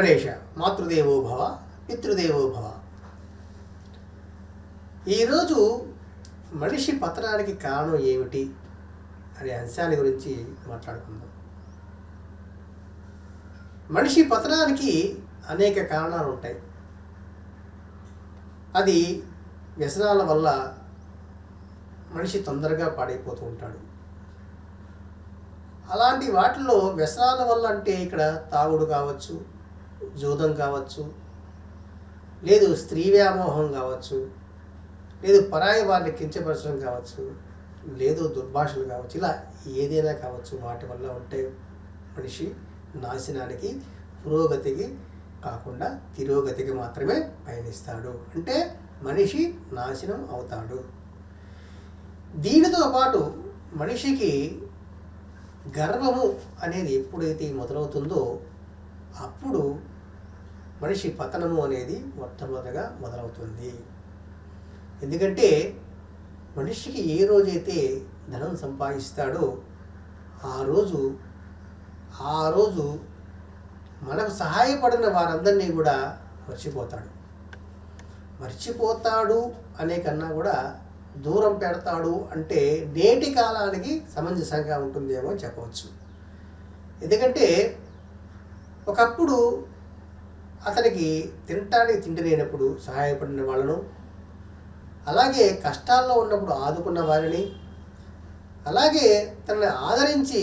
గణేష మాతృదేవో భవ పితృదేవో భవ. ఈరోజు మనిషి పతనానికి కారణం ఏమిటి అనే అంశాన్ని గురించి మాట్లాడుకుందాం. మనిషి పతనానికి అనేక కారణాలు ఉంటాయి. అది వ్యసనాల వల్ల మనిషి తొందరగా పాడైపోతూ ఉంటాడు. అలాంటి వాటిల్లో వ్యసనాల వల్ల అంటే ఇక్కడ తాగుడు కావచ్చు జూదం కావచ్చు లేదు స్త్రీ వ్యామోహం కావచ్చు లేదు పరాయి వారిని కించపరచడం కావచ్చు లేదు దుర్భాషలు కావచ్చు ఇలా ఏదైనా కావచ్చు వాటి వల్ల ఉంటే మనిషి నాశనానికి పురోగతికి కాకుండా తిరోగతికి మాత్రమే పయనిస్తాడు. అంటే మనిషి నాశనం అవుతాడు. దీనితో పాటు మనిషికి గర్వము అనేది ఎప్పుడైతే మొదలవుతుందో అప్పుడు మనిషి పతనము అనేది మొట్టమొదటిగా మొదలవుతుంది. ఎందుకంటే మనిషికి ఏ రోజైతే ధనం సంపాదిస్తాడో ఆ రోజు ఆ రోజు మనకు సహాయపడిన వారందరినీ కూడా మర్చిపోతాడు. మర్చిపోతాడు అనే కన్నా కూడా దూరం పెడతాడు అంటే నేటి కాలానికి సమంజసంగా ఉంటుందేమో చెప్పవచ్చు. ఎందుకంటే ఒకప్పుడు అతనికి తినటానికి తిండి లేనప్పుడు సహాయపడిన వాళ్ళను అలాగే కష్టాల్లో ఉన్నప్పుడు ఆదుకున్న వారిని అలాగే తనని ఆదరించి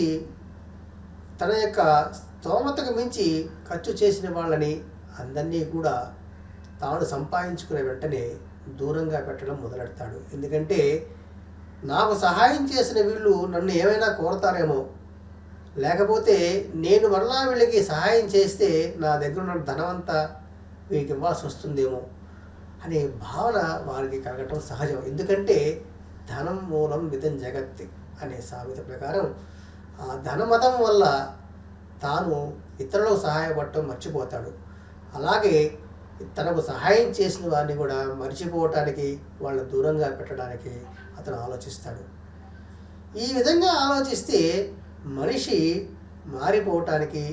తన యొక్క స్తోమతకు మించి ఖర్చు చేసిన వాళ్ళని అందరినీ కూడా తాను సంపాదించుకునే వెంటనే దూరంగా పెట్టడం మొదలెడతాడు. ఎందుకంటే నాకు సహాయం చేసిన వీళ్ళు నన్ను ఏమైనా కోరతారేమో లేకపోతే నేను మరలా వీళ్ళకి సహాయం చేస్తే నా దగ్గర ఉన్న ధనం అంతా వీరికి ఇవ్వాల్సి వస్తుందేమో అనే భావన వారికి కలగటం సహజం. ఎందుకంటే ధనం మూలం మితం జగత్ అనే సామెత ప్రకారం ఆ ధనమతం వల్ల తాను ఇతరులకు సహాయపడటం మర్చిపోతాడు. అలాగే తనకు సహాయం చేసిన వారిని కూడా మర్చిపోవటానికి వాళ్ళని దూరంగా పెట్టడానికి అతను ఆలోచిస్తాడు. ఈ విధంగా ఆలోచిస్తే మనిషి మారిపోవటానికి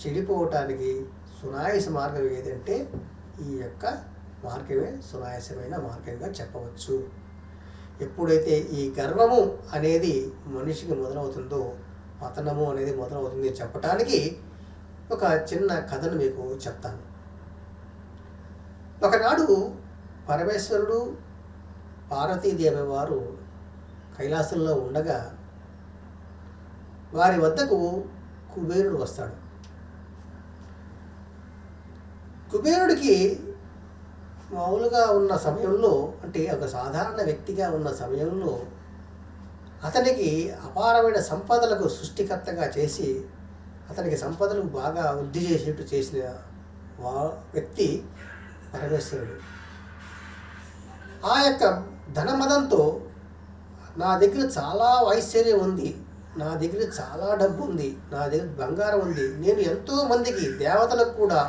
చెడిపోవటానికి సునాయస మార్గం ఏదంటే ఈ యొక్క మార్గమే సునాయసమైన మార్గంగా చెప్పవచ్చు. ఎప్పుడైతే ఈ గర్వము అనేది మనిషికి మొదలవుతుందో పతనము అనేది మొదలవుతుంది చెప్పటానికి ఒక చిన్న కథను మీకు చెప్తాను. ఒకనాడు పరమేశ్వరుడు పార్వతీదేవి వారు కైలాసంలో ఉండగా వారి వద్దకు కుబేరుడు వస్తాడు. కుబేరుడికి మామూలుగా ఉన్న సమయంలో అంటే ఒక సాధారణ వ్యక్తిగా ఉన్న సమయంలో అతనికి అపారమైన సంపదలకు సృష్టికర్తగా చేసి అతనికి సంపదలు బాగా వృద్ధి చేసేట్టు చేసిన వా వ్యక్తి పరమేశ్వరుడు. ఆ యొక్క ధనమదంతో నా దగ్గర చాలా ఐశ్వర్యం ఉంది. నా దగ్గర చాలా డబ్బు ఉంది నా దగ్గర బంగారం ఉంది నేను ఎంతో మందికి దేవతలకు కూడా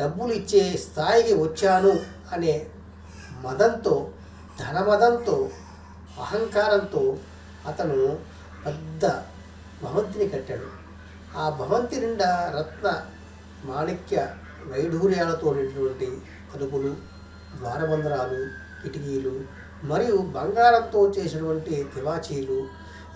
డబ్బులు ఇచ్చే స్థాయికి వచ్చాను అనే మదంతో ధనమదంతో అహంకారంతో అతను పెద్ద భవంతిని కట్టాడు. ఆ భవంతి నిండా రత్న మాణిక్య వైఢూర్యాలతో ఉన్నటువంటి తలుపులు ద్వారబంధరాలు కిటికీలు మరియు బంగారంతో చేసినటువంటి తివాచీలు.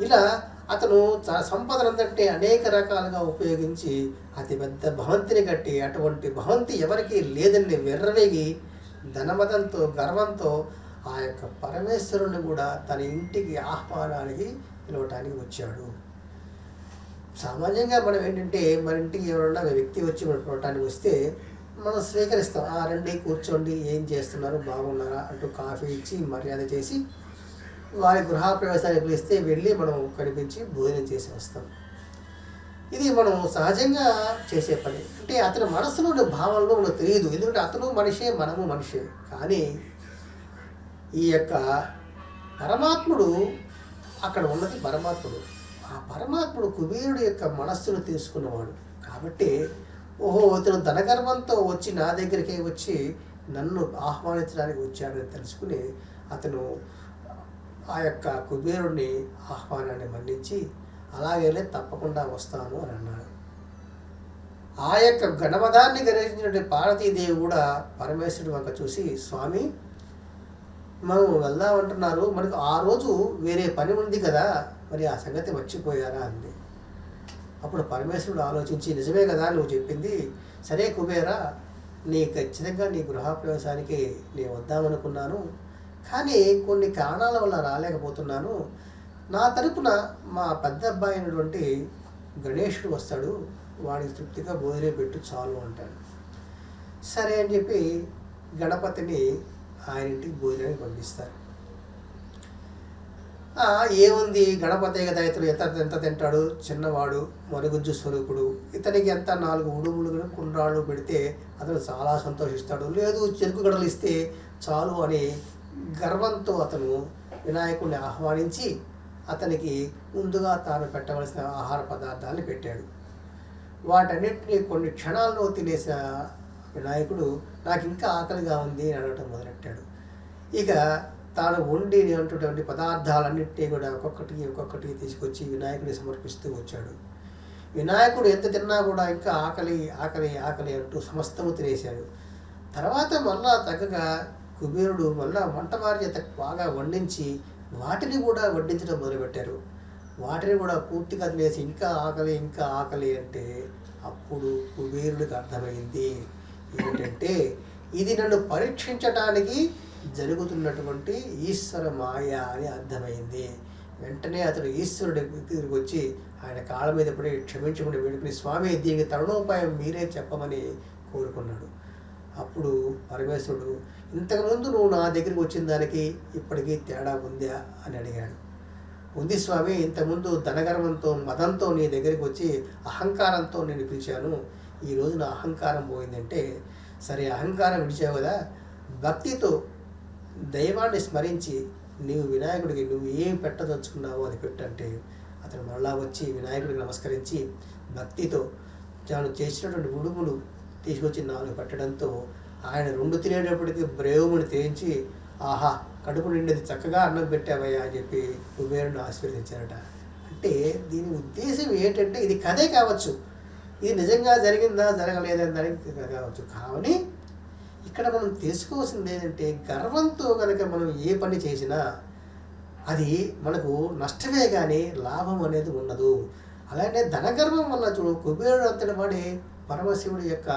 ఇలా అతను తన సంపదనందంటే అనేక రకాలుగా ఉపయోగించి అతి పెద్ద భవంతిని కట్టి అటువంటి భవంతి ఎవరికీ లేదని వెర్రవేగి ధనమదంతో గర్వంతో ఆ యొక్క పరమేశ్వరుని కూడా తన ఇంటికి ఆహ్వానానికి పిలవటానికి వచ్చాడు. సామాన్యంగా మనం ఏంటంటే మన ఇంటికి ఎవరన్నా వ్యక్తి వచ్చి మన పిలవటానికి వస్తే మనం స్వీకరిస్తాం. ఆ రండి కూర్చోండి ఏం చేస్తున్నారు బాగున్నారా? అంటూ కాఫీ ఇచ్చి మర్యాద చేసి వారి గృహప్రవేశానికి పిలిస్తే వెళ్ళి మనం కనిపించి భోజనం చేసి వస్తాం. ఇది మనం సహజంగా చేసే పని. అంటే అతని మనసులో ఉండే భావనలో మనకు తెలియదు. ఎందుకంటే అతను మనిషే మనము మనిషే. కానీ ఈ యొక్క పరమాత్ముడు అక్కడ ఉన్నది పరమాత్ముడు. ఆ పరమాత్ముడు కుబేరుడు యొక్క మనస్సును తీసుకున్నవాడు. కాబట్టి ఓహో ఇతను ధనగర్వంతో వచ్చి నా దగ్గరికి వచ్చి నన్ను ఆహ్వానించడానికి వచ్చాడని తెలుసుకుని అతను ఆ యొక్క కుబేరుడిని ఆహ్వానాన్ని మన్నించి అలాగే తప్పకుండా వస్తాను అని అన్నాడు. ఆ యొక్క గణపదాన్ని గ్రహించినటువంటి పార్వతీదేవి కూడా పరమేశ్వరుడు వంక చూసి స్వామి మనం వెళ్దామంటున్నారు. మనకు ఆ రోజు వేరే పని ఉంది కదా మరి ఆ సంగతి మర్చిపోయారా? అంది. అప్పుడు పరమేశ్వరుడు ఆలోచించి నిజమే కదా నువ్వు చెప్పింది. సరే కుబేరా నీ ఖచ్చితంగా నీ గృహప్రవేశానికి నేను వద్దామనుకున్నాను. కానీ కొన్ని కారణాల వల్ల రాలేకపోతున్నాను. నా తరపున మా పెద్ద అబ్బాయి అయినటువంటి గణేషుడు వస్తాడు వాడికి తృప్తిగా భోజనం పెట్టు చాలు అంటాడు. సరే అని చెప్పి గణపతిని ఆయన ఇంటికి భోజనానికి పంపిస్తారు. ఏముంది? గణపతి కదా ఇతను ఎంత ఎంత తింటాడు? చిన్నవాడు మరుగుజ్జు స్వరూపుడు. ఇతనికి ఎంత? నాలుగు ఉడుములు కుండ్రాళ్ళు పెడితే అతను చాలా సంతోషిస్తాడు. లేదు చెరుకు గడలు ఇస్తే చాలు అని గర్వంతో అతను వినాయకుడిని ఆహ్వానించి అతనికి ముందుగా తాను పెట్టవలసిన ఆహార పదార్థాన్ని పెట్టాడు. వాటన్నిటిని కొన్ని క్షణాల్లో తినేసిన వినాయకుడు నాకు ఇంకా ఆకలిగా ఉంది అని అనడం మొదలెట్టాడు. ఇక తాను వండి అంటున్నటువంటి పదార్థాలన్నింటినీ కూడా ఒక్కొక్కటి ఒక్కొక్కటి తీసుకొచ్చి వినాయకుడి సమర్పిస్తూ వచ్చాడు. వినాయకుడు ఎంత తిన్నా కూడా ఇంకా ఆకలి ఆకలి ఆకలి అంటూ సమస్తము తినేశాడు. తర్వాత మళ్ళా తగ్గగా కుబేరుడు మళ్ళా వంట చేత బాగా వండించి వాటిని కూడా వడ్డించడం మొదలుపెట్టారు. వాటిని కూడా పూర్తిగా తినేసి ఇంకా ఆకలి ఇంకా ఆకలి అంటే అప్పుడు కుబేరుడికి అర్థమైంది. ఏంటంటే ఇది నన్ను పరీక్షించటానికి జరుగుతున్నటువంటి ఈశ్వర మాయ అని అర్థమైంది. వెంటనే అతడు ఈశ్వరుడి దగ్గరికి వచ్చి ఆయన కాళ్ళ మీద పడి క్షమించమని వేడుకుని స్వామి దీనికి తరుణోపాయం మీరే చెప్పమని కోరుకున్నాడు. అప్పుడు పరమేశ్వరుడు ఇంతకుముందు నువ్వు నా దగ్గరికి వచ్చిన దానికి ఇప్పటికీ తేడా ఉందా? అని అడిగాడు. ఉంది స్వామి ఇంతకుముందు ధనగర్వంతో మదంతో నీ దగ్గరికి వచ్చి అహంకారంతో నేను పిలిచాను. ఈరోజు నా అహంకారం పోయిందంటే సరే అహంకారం విడిచావు కదా భక్తితో దైవాన్ని స్మరించి నీవు వినాయకుడికి నువ్వు ఏం పెట్టదలుచుకున్నావో అది పెట్టంటే. అతను మరలా వచ్చి వినాయకుడికి నమస్కరించి భక్తితో తాను చేసినటువంటి ఉడుములు తీసుకొచ్చి నాలుగు పెట్టడంతో ఆయన రెండు తినేటప్పటికి బ్రేవుని తేంచి ఆహా కడుపు నిండేది చక్కగా అన్నం పెట్టావయ్యా అని చెప్పి కుబేరుని ఆశీర్వదించారట. అంటే దీని ఉద్దేశం ఏంటంటే ఇది కథే కావచ్చు. ఇది నిజంగా జరిగిందా జరగలేదని దానికి కావచ్చు. కావని ఇక్కడ మనం తెలుసుకోవాల్సింది ఏంటంటే గర్వంతో కనుక మనం ఏ పని చేసినా అది మనకు నష్టమే కానీ లాభం అనేది ఉండదు. అలానే ధనగర్వం వల్ల చూడు కుబేరుడు అంతటి వాడి పరమశివుడి యొక్క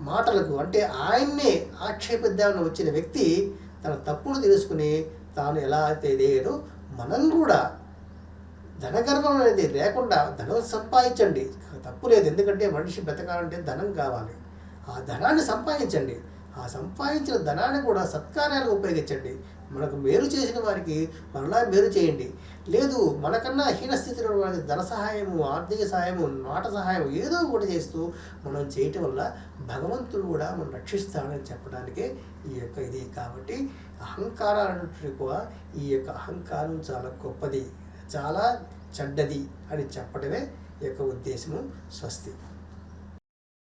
మాటలకు అంటే ఆయన్నే ఆక్షేపిద్దామని వచ్చిన వ్యక్తి తన తప్పును తెలుసుకుని తాను ఎలా అయితే ఎదిగాడో మనం కూడా ధనగర్వం అనేది లేకుండా ధనం సంపాదించండి. తప్పు లేదు. ఎందుకంటే మనిషి బ్రతకాలంటే ధనం కావాలి. ఆ ధనాన్ని సంపాదించండి. ఆ సంపాదించిన ధనాన్ని కూడా సత్కార్యాలకు ఉపయోగించండి. మనకు మేలు చేసిన వారికి మరలా మేలు చేయండి. లేదు మనకన్నా హీన స్థితిలో వారికి ధన సహాయము ఆర్థిక సహాయము మాట సహాయం ఏదో ఒకటి చేస్తూ మనం చేయటం వల్ల భగవంతుడు కూడా మనం రక్షిస్తాడని చెప్పడానికే ఈ యొక్క ఇది. కాబట్టి అహంకారాలు కూడా ఈ యొక్క అహంకారం చాలా గొప్పది చాలా చెడ్డది అని చెప్పడమే యొక్క ఉద్దేశము స్వస్తి.